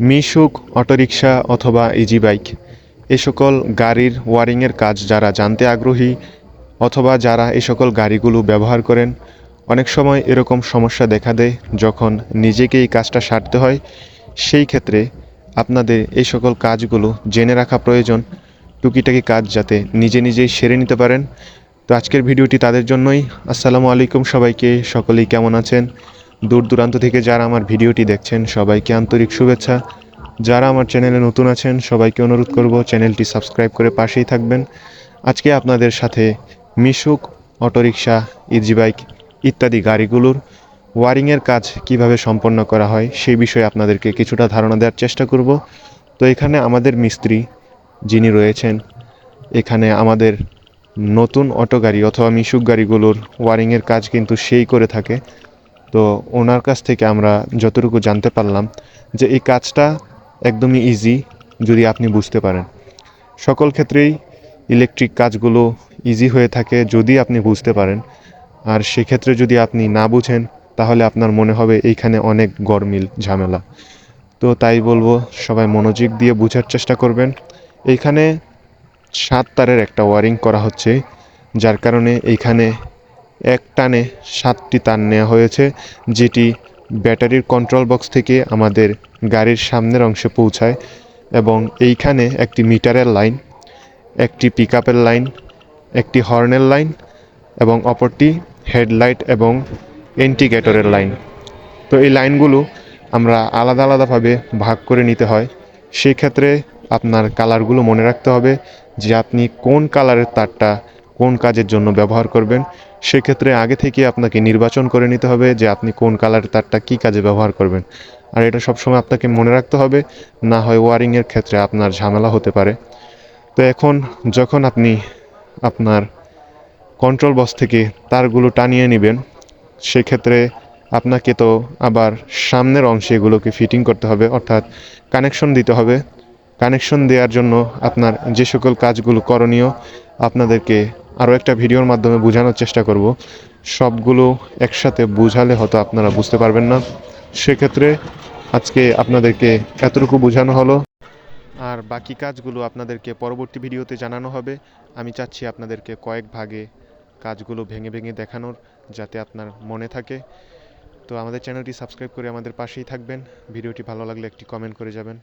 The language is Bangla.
মিশুক, অটোরিকশা অথবা ইজি বাইক এ সকল গাড়ির ওয়ারিংয়ের কাজ যারা জানতে আগ্রহী অথবা যারা এই সকল গাড়িগুলো ব্যবহার করেন, অনেক সময় এরকম সমস্যা দেখা দেয় যখন নিজেকে এই কাজটা সারতে হয়। সেই ক্ষেত্রে আপনাদের এই সকল কাজগুলো জেনে রাখা প্রয়োজন। টুকিটাকি কাজ যাতে নিজে নিজেই সেরে নিতে পারেন। তো আজকের ভিডিওটি তাদের জন্যই। আসসালামু আলাইকুম সবাইকে। সকলেই কেমন আছেন? দূর দূরান্ত থেকে যারা আমার ভিডিওটি দেখছেন, সবাইকে আন্তরিক শুভেচ্ছা। যারা আমার চ্যানেলে নতুন আছেন, সবাইকে অনুরোধ করব চ্যানেলটি সাবস্ক্রাইব করে পাশেই থাকবেন। আজকে আপনাদের সাথে মিশুক, অটোরিকশা ইজি বাইক ইত্যাদি গাড়িগুলোর ওয়ারিংয়ের কাজ কীভাবে সম্পন্ন করা হয়, সেই বিষয়ে আপনাদেরকে কিছুটা ধারণা দেওয়ার চেষ্টা করব। তো এখানে আমাদের মিস্ত্রি যিনি রয়েছেন, এখানে আমাদের নতুন অটো গাড়ি অথবা মিশুক গাড়িগুলোর ওয়ারিংয়ের কাজ কিন্তু সেই করে থাকে। তো ওনার কাছ থেকে আমরা যতটুকু জানতে পারলাম যে এই কাজটা একদমই ইজি যদি আপনি বুঝতে পারেন। সকল ক্ষেত্রেই ইলেকট্রিক কাজগুলো ইজি হয়ে থাকে যদি আপনি বুঝতে পারেন। আর সেক্ষেত্রে যদি আপনি না বুঝেন, তাহলে আপনার মনে হবে এইখানে অনেক গরমিল, ঝামেলা। তো তাই বলব, সবাই মনোযোগ দিয়ে বোঝার চেষ্টা করবেন। এইখানে সাত তারের একটা ওয়ারিং করা হচ্ছে, যার কারণে এইখানে এক টানে সাতটি তার নেওয়া হয়েছে, যেটি ব্যাটারির কন্ট্রোল বক্স থেকে আমাদের গাড়ির সামনের অংশে পৌঁছায় এবং এইখানে একটি মিটারের লাইন একটি পিকআপের লাইন একটি হর্নের লাইন এবং অপরটি হেডলাইট এবং ইন্ডিকেটরের লাইন তো এই লাইনগুলো আমরা আলাদা আলাদাভাবে ভাগ করে নিতে হয়। সেক্ষেত্রে আপনার কালারগুলো মনে রাখতে হবে যে আপনি কোন কালারের তারটা কোন কাজের জন্য ব্যবহার করবেন, সেক্ষেত্রে আগে থেকে আপনাকে নির্বাচন করে নিতে হবে যে আপনি কোন কালারের তারটা কী কাজে ব্যবহার করবেন। আর এটা সবসময় আপনাকে মনে রাখতে হবে, না হয় ওয়ারিংয়ের ক্ষেত্রে আপনার ঝামেলা হতে পারে। তো এখন যখন আপনি আপনার কন্ট্রোল বক্স থেকে তারগুলো টানিয়ে নেবেন, সেক্ষেত্রে আপনাকে তো আবার সামনের অংশে এগুলোকে ফিটিং করতে হবে, অর্থাৎ কানেকশন দিতে হবে। কানেকশন দেওয়ার জন্য আপনার যে সকল কাজগুলো করণীয়, আপনাদেরকে আরও একটা ভিডিওর মাধ্যমে বোঝানোর চেষ্টা করব। সবগুলো একসাথে বোঝালে হয়তো আপনারা বুঝতে পারবেন না। সেক্ষেত্রে আজকে আপনাদেরকে এতটুকু বোঝানো হলো। আর বাকি কাজগুলো আপনাদেরকে পরবর্তী ভিডিওতে জানানো হবে। আমি চাচ্ছি আপনাদেরকে কয়েক ভাগে কাজগুলো ভেঙে ভেঙে দেখানোর, যাতে আপনার মনে থাকে। তো আমাদের চ্যানেলটি সাবস্ক্রাইব করে আমাদের পাশেই থাকবেন। ভিডিওটি ভালো লাগলে একটি কমেন্ট করে যাবেন।